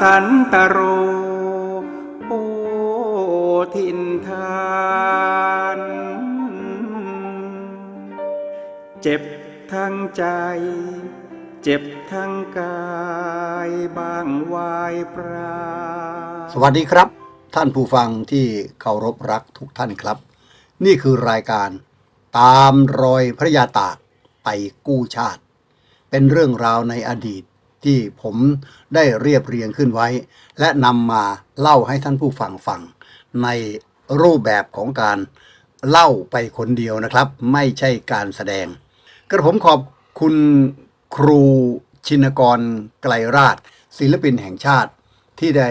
สันตโร โอทินทาน เจ็บทั้งใจ เจ็บทั้งกายบางวายปราสวัสดีครับ ท่านผู้ฟังที่เคารพรักทุกท่านครับ นี่คือรายการตามรอยพระยาตากไปกู้ชาติ เป็นเรื่องราวในอดีต ที่ผมได้เรียบเรียงขึ้นไว้ และนำมาเล่าให้ท่านผู้ฟังฟัง ในรูปแบบของการเล่าไปคนเดียวนะครับ ไม่ใช่การแสดง กระผมขอบคุณครูชินกรไกลราช ศิลปินแห่งชาติที่ได้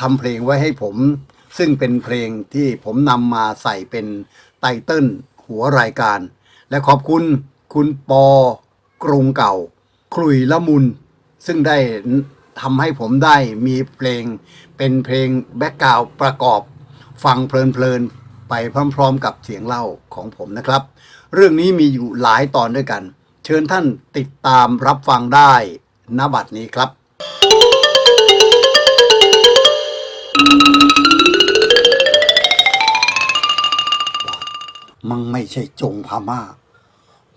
ทำเพลงไว้ให้ผม ซึ่งเป็นเพลงที่ผมนำมาใส่เป็นไตเติ้ลหัวรายการ และขอบคุณคุณปอกรุงเก่า คลุยละมุน ซึ่งได้ทำให้ผมได้มีเพลงเป็นเพลงแบ็กกราวด์ประกอบฟังเพลินๆไปพร้อมๆ กับเสียงเล่าของผมนะครับ เรื่องนี้มีอยู่หลายตอนด้วยกัน เชิญท่านติดตามรับฟังได้ณบัดนี้ครับมังไม่ใช่จงพม่า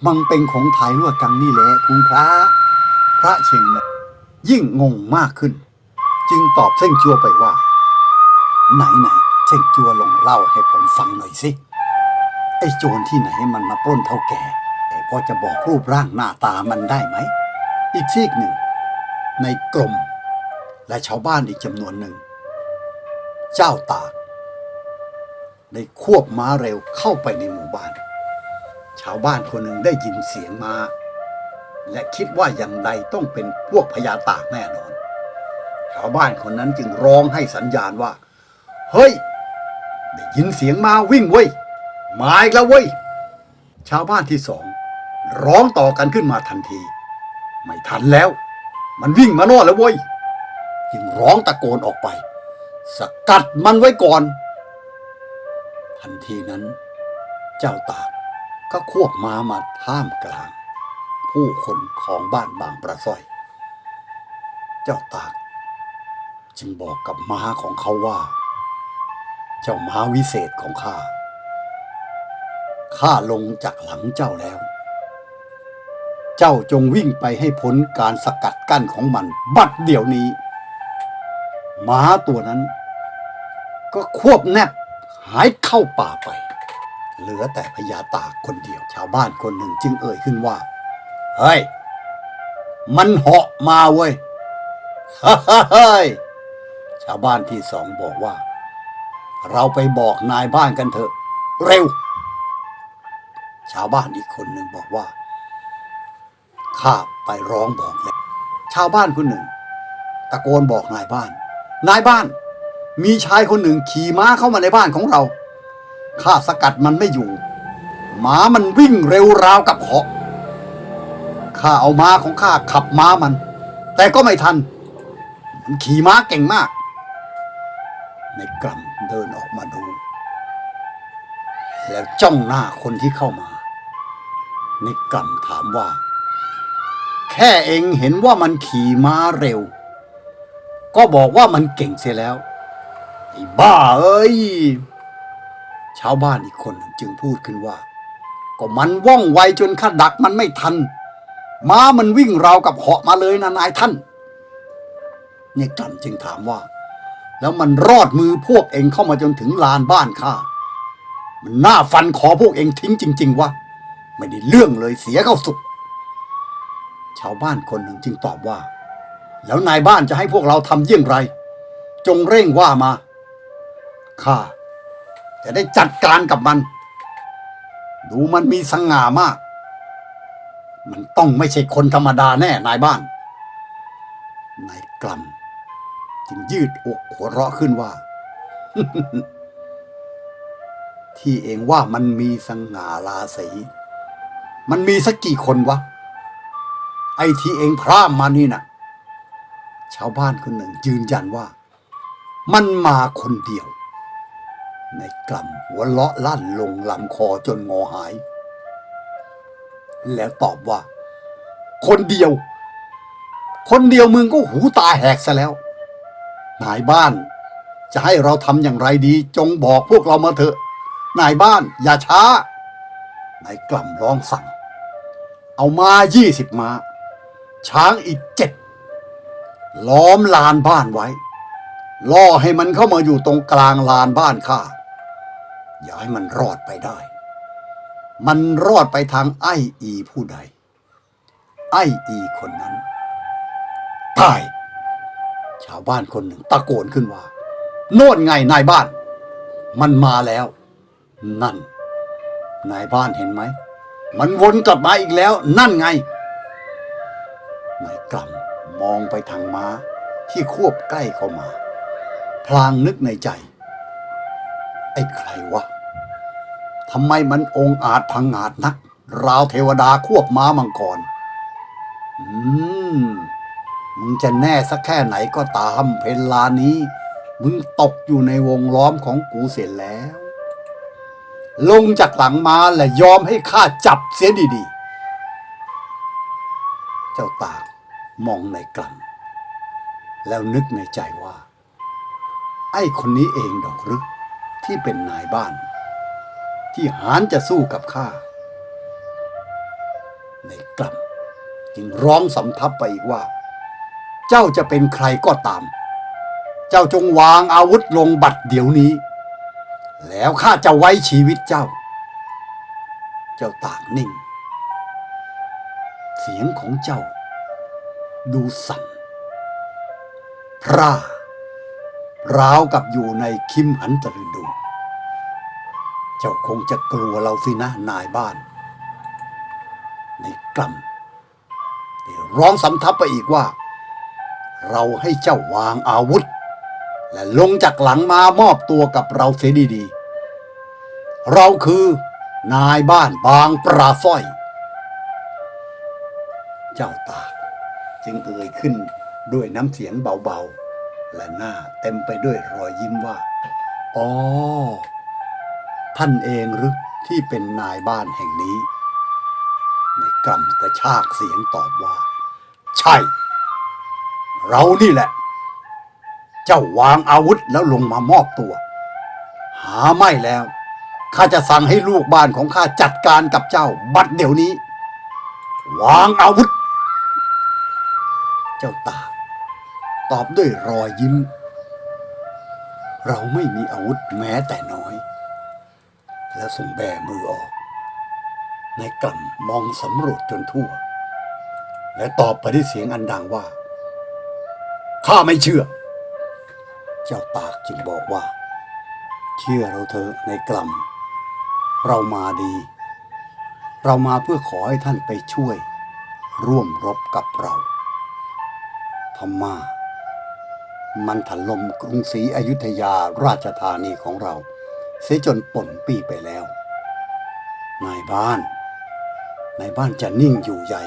มังเป็นของไทยลวดกังนี่แหละคุณพระ พระเชงนะ ยิ่งงงมากขึ้น จึงตอบเส้งจัวไปว่า ไหนไหนเส้งจัวลองเล่าให้ผมฟังหน่อยสิไอ้โจรที่ไหนมันมาปล้นเท่าแก่แต่พอจะบอกรูปร่างหน้าตามันได้ไหม อีกซีกหนึ่ง ในกรมและชาวบ้านอีกจำนวนหนึ่ง เจ้าตากได้ควบม้าเร็วเข้าไปในหมู่บ้าน ชาวบ้านคนหนึ่งได้ยินเสียงม้า และคิดว่าอย่างใดต้องเป็นพวกพญาตากแน่นอน ชาวบ้านคนนั้นจึงร้องให้สัญญาณว่า เฮ้ย ได้ยินเสียงมาวิ่งเว้ย มาอีกแล้วเว้ย ชาวบ้านที่สองร้องต่อกันขึ้นมาทันที ไม่ทันแล้ว มันวิ่งมาโน่นแล้วเว้ย จึงร้องตะโกนออกไป สกัดมันไว้ก่อน ทันทีนั้น เจ้าตากก็ควบม้ามาท่ามกลาง ผู้คนของบ้านบางประสร้อย เจ้าตาก จึงบอกกับม้าของเขาว่า เจ้าม้าวิเศษของข้า ข้าลงจากหลังเจ้าแล้ว เจ้าจงวิ่งไปให้พ้นการสกัดกั้นของมัน บัดเดี๋ยวนี้ ม้าตัวนั้น ก็ควบแนบหายเข้าป่าไป เหลือแต่พญาตากคนเดียว ชาวบ้านคนหนึ่งจึงเอ่ยขึ้นว่า เฮ้ย มันเหาะมาเว้ยเฮ้ยชาวบ้านที่สองบอกว่า เราไปบอกนายบ้านกันเถอะ เร็ว ชาวบ้านอีกคนหนึ่งบอกว่าข้าไปร้องบอกเลยชาวบ้านคนหนึ่ง ตะโกนบอกนายบ้าน นายบ้าน มีชายคนหนึ่งขี่ม้าเข้ามาในบ้านของเราข้าสกัดมันไม่อยู่หมามันวิ่งเร็วราวกับเหาะ ข้าเอาม้าของข้าขับม้ามัน แต่ก็ไม่ทัน มันขี่ม้าเก่งมาก ในกล่ำเดินออกมาดู แล้วจ้องหน้าคนที่เข้ามา ในกล่ำถามว่า แค่เองเห็นว่ามันขี่ม้าเร็ว ก็บอกว่ามันเก่งเสียแล้วไอ้บ้าเอ้ยชาวบ้านอีกคนจึงพูดขึ้นว่า ก็มันว่องไวจนข้าดักมันไม่ทัน ม้ามันวิ่งราวกับเหาะมาเลยนะนายท่านเนี่ยกล่ำจึงถามว่า แล้วมันรอดมือพวกเองเข้ามาจนถึงลานบ้านข้ามันหน่าฟันคอพวกเองทิ้งจริง ๆวะไม่ได้เรื่องเลยเสียเข้าสุดชาวบ้านคนหนึ่งจึงตอบว่า แล้วนายบ้านจะให้พวกเราทำเยี่ยงไร จงเร่งว่ามาข้าจะได้จัดการกับมัน ดูมันมีสง่ามาก มันต้องไม่ใช่คนธรรมดาแน่นายบ้าน นายกลัมจึงยืดอกหัวเราะขึ้นว่า ที่เองว่ามันมีสง่าราศีมันมีสักกี่คนวะ ไอ้ที่เองพร่ามมานี่นะ่ะ ชาวบ้านคนหนึ่งยืนยันว่า มันมาคนเดียว ในกล่ำหัวเลาะลั่นลงลำคอจนงอหาย แล้วตอบว่า คนเดียว คนเดียวมึงก็หูตาแหกซะแล้วนายบ้าน จะให้เราทำอย่างไรดี จงบอกพวกเรามาเถอะ นายบ้าน อย่าช้านายกล่ำร้องสั่ง เอามายี่สิบมา้า ช้างอีกเจ็ดล้อมลานบ้านไว้ ล่อให้มันเข้ามาอยู่ตรงกลางลานบ้านข้าอย่าให้มันรอดไปได้ มันรอดไปทางไอ้อีผู้ใด ไอ้อีคนนั้นตาย ชาวบ้านคนหนึ่งตะโกนขึ้นว่า โน่นไงนายบ้าน มันมาแล้ว นั่น นายบ้านเห็นไหม มันวนกลับมาอีกแล้ว นั่นไง นายกล่ำมองไปทางม้าที่ควบใกล้เข้ามา พลางนึกในใจ ไอ้ใครวะ ทำไมมันองอาจพังอาจนัก ราวเทวดาควบม้ามังกร อืม มึงจะแน่สักแค่ไหนก็ตามเพนลานี้ มึงตกอยู่ในวงล้อมของกูเสร็จแล้ว ลงจากหลังมาและยอมให้ข้าจับเสียดีๆ เจ้าตากมองในกลั่นแล้วนึกในใจว่า ไอ้คนนี้เองดอกหรือที่เป็นนายบ้าน ที่หานจะสู้กับข้า ในกลั่นจึงร้องสำทับไปอีกว่า เจ้าจะเป็นใครก็ตาม เจ้าจงวางอาวุธลงบัดเดี๋ยวนี้ แล้วข้าจะไว้ชีวิตเจ้า เจ้าตากนิ่ง เสียงของเจ้า ดูสั่นพร่าราวกับอยู่ในคิมหันตะลึงดู จ้าคงจะกลัวเราสินะนายบ้าน ในกล่ำได้ร้องสำทับไปอีกว่า เราให้เจ้าวางอาวุธ และลงจากหลังมามอบตัวกับเราเสียดีๆ เราคือนายบ้านบางปราสร้อย เจ้าตาจึงเอ่ยขึ้นด้วยน้ำเสียงเบาๆ และหน้าเต็มไปด้วยรอยยิ้มว่า อ๋อ ท่านเองหรือที่เป็นนายบ้านแห่งนี้ ในกำกระชากเสียงตอบว่า ใช่ เรานี่แหละ เจ้าวางอาวุธแล้วลงมามอบตัว หาไม่แล้วข้าจะสั่งให้ลูกบ้านของข้าจัดการกับเจ้า บัดเดี๋ยวนี้ วางอาวุธ เจ้าตา ตอบด้วยรอยยิ้ม เราไม่มีอาวุธแม้แต่น้อย แล้วส่งแบมือออกในายกล่ำมองสำรวจจนทั่ว และตอบไปด้วยเสียงอันดังว่า ข้าไม่เชื่อ เจ้าตากจึงบอกว่า เชื่อเราเถอะในกล่ำเรามาดี เรามาเพื่อขอให้ท่านไปช่วย ร่วมรบกับเราพม่ามันถล่มกรุงศรีอยุธยาราชธานีของเรา เสียจนป่นปีไปแล้ว นายบ้าน นายบ้านจะนิ่งอยู่ใหญ่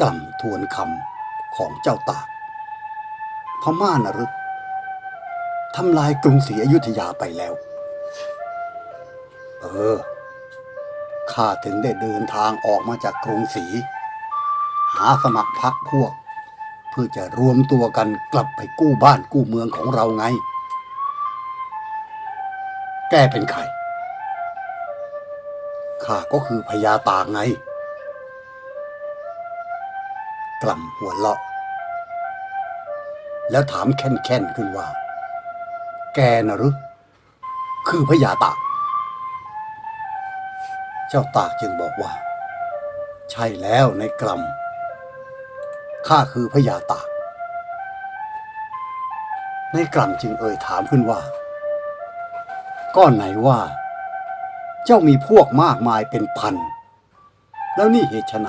กล่ำทวนคำของเจ้าตากพม่านะหรึทำลายกรุงศรีอยุธยาไปแล้ว เออ ข้าถึงได้เดินทางออกมาจากกรุงศรีหาสมัครพักพวก เพื่อจะรวมตัวกันกลับไปกู้บ้านกู้เมืองของเราไง แกเป็นใคร ข้าก็คือพญาตากไง กล่ำหัวเราะ แล้วถามแค่นๆขึ้นว่า แกนะหรือ คือพญาตาก เจ้าตากจึงบอกว่า ใช่แล้วในกล่ำข้าคือพญาตาก ในกล่ำจึงเอ่ยถามขึ้นว่า ก้อนไหนว่า เจ้ามีพวกมากมายเป็นพัน แล้วนี่เหตุไฉน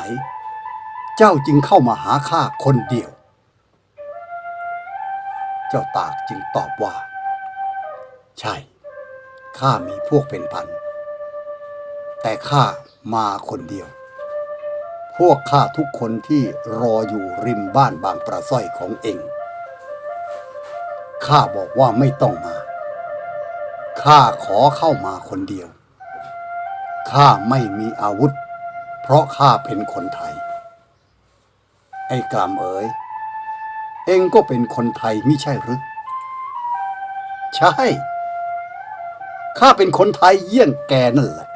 เจ้าจึงเข้ามาหาข้าคนเดียว เจ้าตากจึงตอบว่า ใช่ ข้ามีพวกเป็นพัน แต่ข้ามาคนเดียว พวกข้าทุกคนที่รออยู่ริมบ้านบางปลาสร้อยของเองข้าบอกว่าไม่ต้องมา ข้าขอเข้ามาคนเดียว ข้าไม่มีอาวุธ เพราะข้าเป็นคนไทย ไอ้กามเอ๋ย เองก็เป็นคนไทยไม่ใช่หรือ ใช่ ข้าเป็นคนไทยเยี่ยงแกนั่นแหละ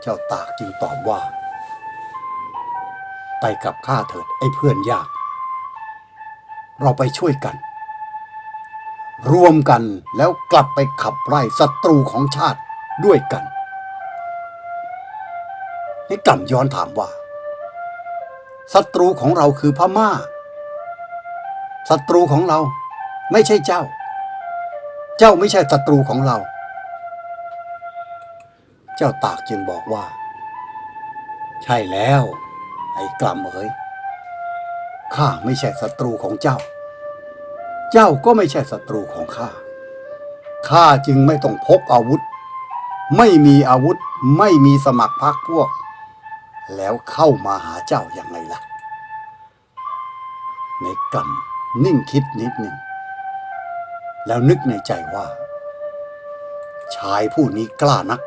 เจ้าตากจึงตอบว่า ไปกับข้าเถิดไอ้เพื่อนยาก เราไปช่วยกัน รวมกันแล้วกลับไปขับไล่ศัตรูของชาติด้วยกันนี่กล่ำย้อนถามว่าศัตรูของเราคือพม่าศัตรูของเราไม่ใช่เจ้า เจ้าไม่ใช่ศัตรูของเรา เจ้าตากจึงบอกว่า ใช่แล้ว ไอ้กล่ำเอ๋ยข้าไม่ใช่ศัตรูของเจ้า เจ้าก็ไม่ใช่ศัตรูของข้า ข้าจึงไม่ต้องพกอาวุธ ไม่มีอาวุธไม่มีสมัครพรรคพวก แล้วเข้ามาหาเจ้าอย่างไรล่ะ ในกล่ำนิ่งคิดนิดหนึ่ง แล้วนึกในใจว่า ชายผู้นี้กล้านัก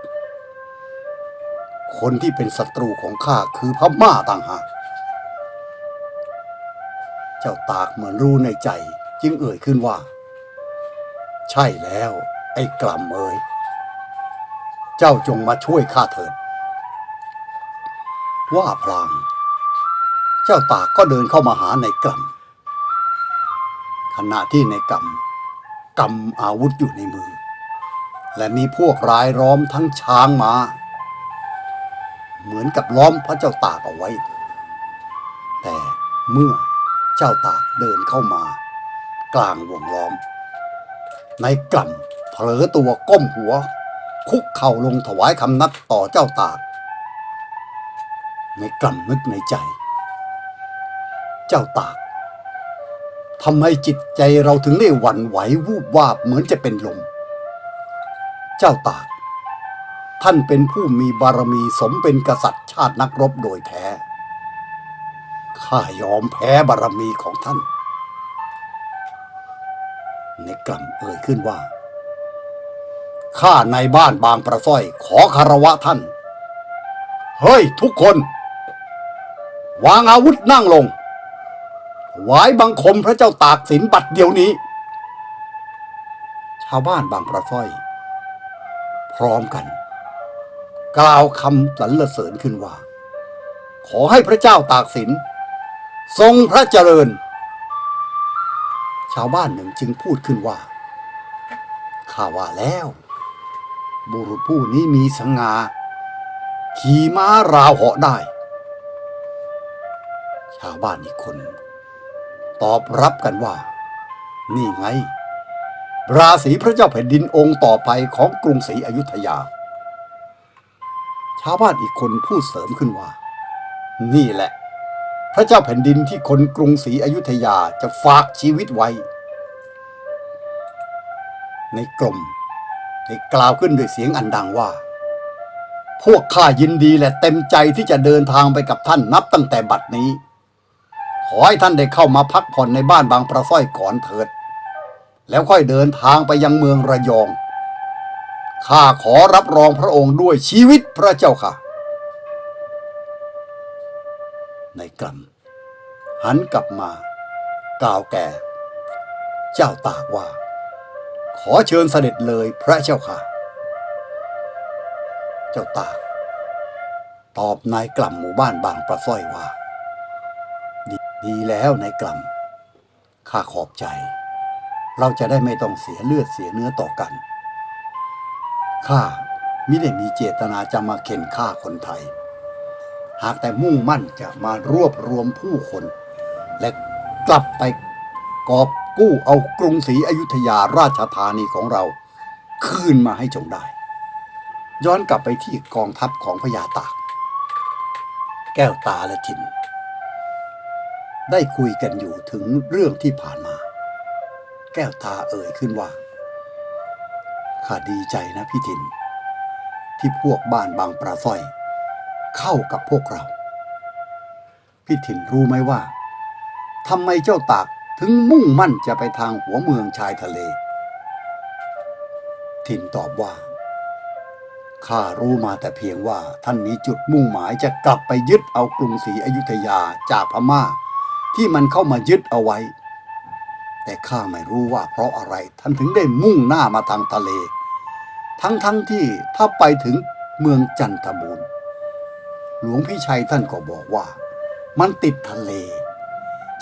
คนที่เป็นศัตรูของข้าคือพม่าต่างหาก เจ้าตากเหมือนรู้ในใจ จึงเอ่ยขึ้นว่า ใช่แล้ว ไอ้กล่ำเอ๋ยเจ้าจงมาช่วยข้าเถิด ว่าพลาง เจ้าตากก็เดินเข้ามาหาในกล่ำขณะที่ในกำกำอาวุธอยู่ในมือ และมีพวกร้ายล้อมทั้งช้างมา้า เหมือนกับล้อมพระเจ้าตากเอาไว้ แต่เมื่อเจ้าตากเดินเข้ามา กลางวงล้อม ในกล่ำเผลอตัวก้มหัว คุกเข่าลงถวายคำนับต่อเจ้าตาก ในกล่ำนึกในใจ เจ้าตากทำไมจิตใจเราถึงได้หวั่นไหววูบวาบเหมือนจะเป็นลม เจ้าตาก ท่านเป็นผู้มีบารมีสมเป็นกษัตริย์ชาตินักรบโดยแท้ ข้ายอมแพ้บารมีของท่าน กล่ำเอ่ยขึ้นว่า ข้าในบ้านบางประส้อยขอคารวะท่าน เฮ้ย ทุกคน วางอาวุธนั่งลงไหวายบังคมพระเจ้าตากสินบัดเดี๋ยวนี้ ชาวบ้านบางประส้อย พร้อมกัน กล่าวคำสรรเสริญขึ้นว่า ขอให้พระเจ้าตากสิน ทรงพระเจริญ ชาวบ้านหนึ่งจึงพูดขึ้นว่า ข้าว่าแล้ว บุรุษผู้นี้มีสง่าขี่ม้าราวเหาะได้ ชาวบ้านอีกคน ตอบรับกันว่า นี่ไง ราศีพระเจ้าแผ่นดินองค์ต่อไปของกรุงศรีอยุธยา ชาวบ้านอีกคนพูดเสริมขึ้นว่า นี่แหละ พระเจ้าแผ่นดินที่คนกรุงศรีอยุธยาจะฝากชีวิตไว้ ในกลมได้กล่าวขึ้นด้วยเสียงอันดังว่า พวกข้ายินดีและเต็มใจที่จะเดินทางไปกับท่านนับตั้งแต่บัดนี้ ขอให้ท่านได้เข้ามาพักผ่อนในบ้านบางประส้อยก่อนเถิด แล้วค่อยเดินทางไปยังเมืองระยองข้าขอรับรองพระองค์ด้วยชีวิตพระเจ้าค่ะ ในกลัมหันกลับมากล่าวแก่ เจ้าตากว่า ขอเชิญเสด็จเลยพระเจ้าค่ะ เจ้าตาก ตอบนายกล่ำหมู่บ้านบางประส้อยว่า ดีดีแล้วนายกล่ำข้าขอบใจ เราจะได้ไม่ต้องเสียเลือดเสียเนื้อต่อกันข้าไมิได้มีเจตนาจะมาเข็นฆ่าคนไทย หากแต่มุ่งมั่นจะมารวบรวมผู้คน และกลับไปกอบกู้เอากรุงศรีอยุธยาราชธานีของเรา คืนมาให้จงได้ ย้อนกลับไปที่กองทัพของพญาตาก แก้วตาและทินได้คุยกันอยู่ถึงเรื่องที่ผ่านมา แก้วตาเอ่ยขึ้นว่าข้าดีใจนะพี่ทิน ที่พวกบ้านบางปลาสร้อย เข้ากับพวกเรา พี่ทินรู้ไหมว่าทำไมเจ้าตากถึงมุ่งมั่นจะไปทางหัวเมืองชายทะเลทินตอบว่าข้ารู้มาแต่เพียงว่าท่านมีจุดมุ่งหมายจะกลับไปยึดเอากรุงศรีอยุธยาจากพม่า ที่มันเข้ามายึดเอาไว้ แต่ข้าไม่รู้ว่าเพราะอะไรท่านถึงได้มุ่งหน้ามาทางทะเล ทั้งๆทที่ถ้าไปถึงเมืองจันทบูรณ์ หลวงพี่ชัยท่านก็บอกว่า มันติดทะเล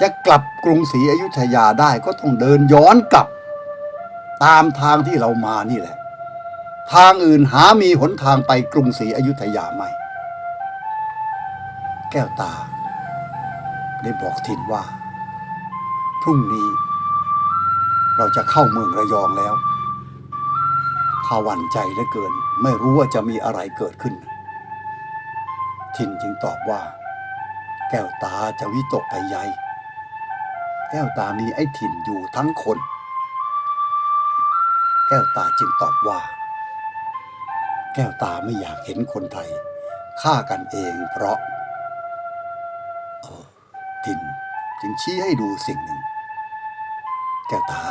จะกลับกรุงศรีอยุธยาได้ก็ต้องเดินย้อนกลับ ตามทางที่เรามานี่แหละ ทางอื่นหามีหนทางไปกรุงศรีอยุธยาไม่ แก้วตา ได้บอกทินว่า พรุ่งนี้ เราจะเข้าเมืองระยองแล้ว ข้าวันใจเหลือเกิน ไม่รู้ว่าจะมีอะไรเกิดขึ้น ทินจึงตอบว่า แก้วตาจะวิตกไปใหญ่ แก้วตามีไอ้ถิ่นอยู่ทั้งคน แก้วตาจึงตอบว่า แก้วตาไม่อยากเห็นคนไทยฆ่ากันเองเพราะออทินจึงชี้ให้ดูสิ่งหนึ่ง แก้วตา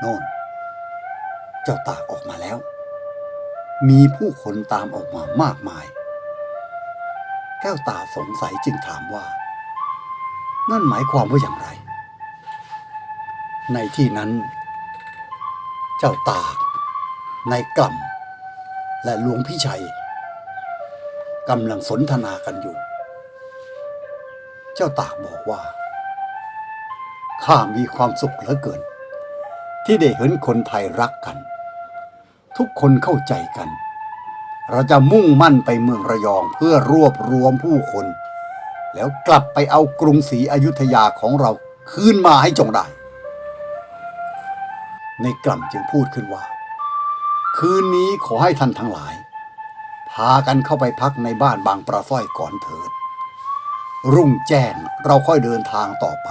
โน่น เจ้าตากออกมาแล้ว มีผู้คนตามออกมามากมาย แก้วตาสงสัยจึงถามว่า นั่นหมายความว่าอย่างไร ในที่นั้น เจ้าตากนายกล่ำและหลวงพี่ชัยกำลังสนทนากันอยู่ เจ้าตากบอกว่า ข้ามีความสุขเหลือเกิน ที่ได้เห็นคนไทยรักกัน ทุกคนเข้าใจกัน เราจะมุ่งมั่นไปเมืองระยองเพื่อรวบรวมผู้คน แล้วกลับไปเอากรุงศรีอยุธยาของเราคืนมาให้จงได้ ในกล่ำจึงพูดขึ้นว่า คืนนี้ขอให้ท่านทั้งหลาย พากันเข้าไปพักในบ้านบางปลาสร้อยก่อนเถิด รุ่งแจ้งเราค่อยเดินทางต่อไป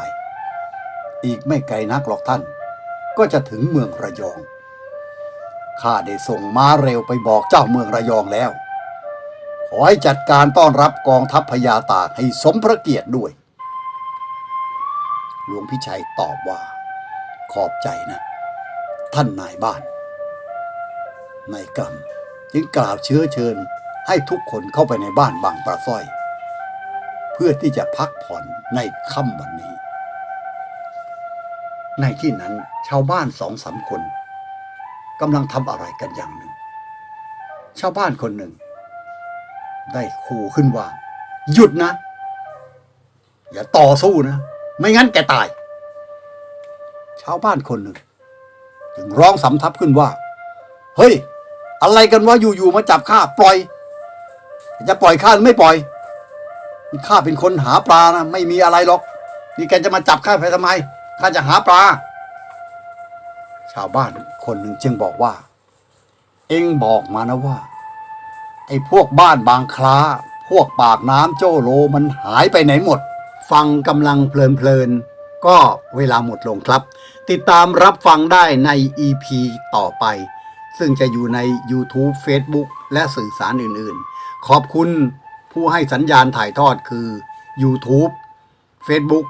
อีกไม่ไกลนักหรอกท่าน ก็จะถึงเมืองระยอง ข้าได้ส่งม้าเร็วไปบอกเจ้าเมืองระยองแล้ว ขอให้จัดการต้อนรับกองทัพพญาตากให้สมพระเกียรติด้วย หลวงพิชัยตอบว่า ขอบใจนะ ท่านนายบ้าน นายกำจึงกล่าวเชื้อเชิญให้ทุกคนเข้าไปในบ้านบางปลาสร้อย เพื่อที่จะพักผ่อนในค่ำวันนี้ ในที่นั้นชาวบ้านสองสามคน กำลังทำอะไรกันอย่างหนึ่ง ชาวบ้านคนหนึ่ง ได้ขู่ขึ้นว่า หยุดนะ อย่าต่อสู้นะ ไม่งั้นแกตาย ชาวบ้านคนหนึ่ง จึงร้องสำทับขึ้นว่า เฮ้ย อะไรกันวะอยู่ๆมาจับข้าปล่อย จะปล่อยข้าหรือไม่ปล่อยข้าเป็นคนหาปลานะไม่มีอะไรหรอก นี่แกจะมาจับข้าไปทำไมข้าจะหาปลา ชาวบ้าน คนหนึ่งจึงบอกว่า เอ็งบอกมานะว่า ไอ้พวกบ้านบางคล้า พวกปากน้ำโจโลมันหายไปไหนหมด ฟังกำลังเพลินๆ ก็เวลาหมดลงครับ ติดตามรับฟังได้ใน EP ต่อไป ซึ่งจะอยู่ใน YouTube Facebook และสื่อสารอื่นๆ ขอบคุณผู้ให้สัญญาณถ่ายทอดคือ YouTube Facebook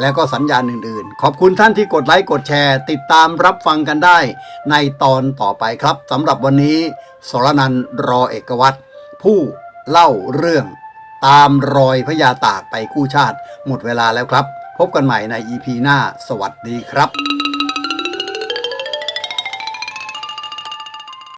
แล้วก็สัญญาณอื่นๆ ขอบคุณท่านที่กดไลค์กดแชร์ ติดตามรับฟังกันได้ ในตอนต่อไปครับสำหรับวันนี้สรนันท์รอเอกวัตรผู้เล่าเรื่องตามรอยพญาตากไปกู้ชาติ หมดเวลาแล้วครับ พบกันใหม่ใน EP หน้า สวัสดีครับ